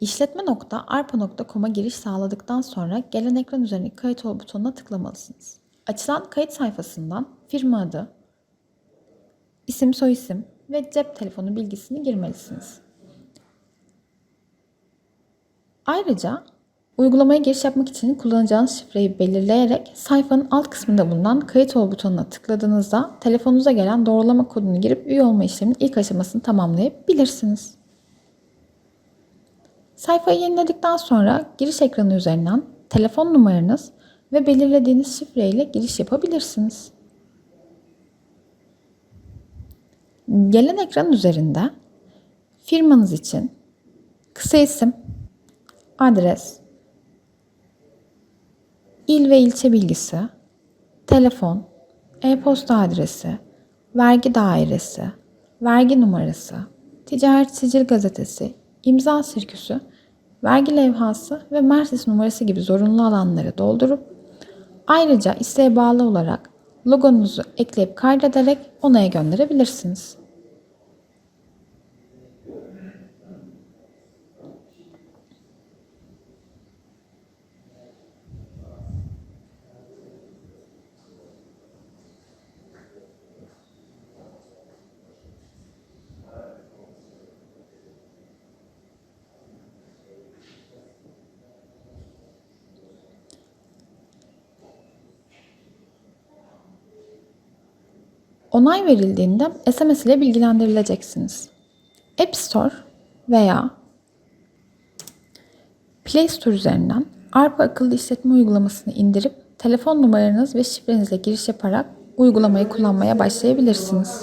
İşletme.arpa.com'a giriş sağladıktan sonra gelen ekran üzerindeki kayıt ol butonuna tıklamalısınız. Açılan kayıt sayfasından firma adı, isim soyisim ve cep telefonu bilgisini girmelisiniz. Ayrıca uygulamaya giriş yapmak için kullanacağınız şifreyi belirleyerek sayfanın alt kısmında bulunan kayıt ol butonuna tıkladığınızda telefonunuza gelen doğrulama kodunu girip üye olma işleminin ilk aşamasını tamamlayabilirsiniz. Sayfayı yeniledikten sonra giriş ekranı üzerinden telefon numaranız ve belirlediğiniz şifreyle giriş yapabilirsiniz. Gelen ekran üzerinde firmanız için kısa isim, adres, il ve ilçe bilgisi, telefon, e-posta adresi, vergi dairesi, vergi numarası, ticaret sicil gazetesi, imza sirküsü, vergi levhası ve Mersis numarası gibi zorunlu alanları doldurup ayrıca isteğe bağlı olarak logonuzu ekleyip kaydederek onaya gönderebilirsiniz. Onay verildiğinde SMS ile bilgilendirileceksiniz. App Store veya Play Store üzerinden Arpa akıllı işletme uygulamasını indirip telefon numaranız ve şifrenizle giriş yaparak uygulamayı kullanmaya başlayabilirsiniz.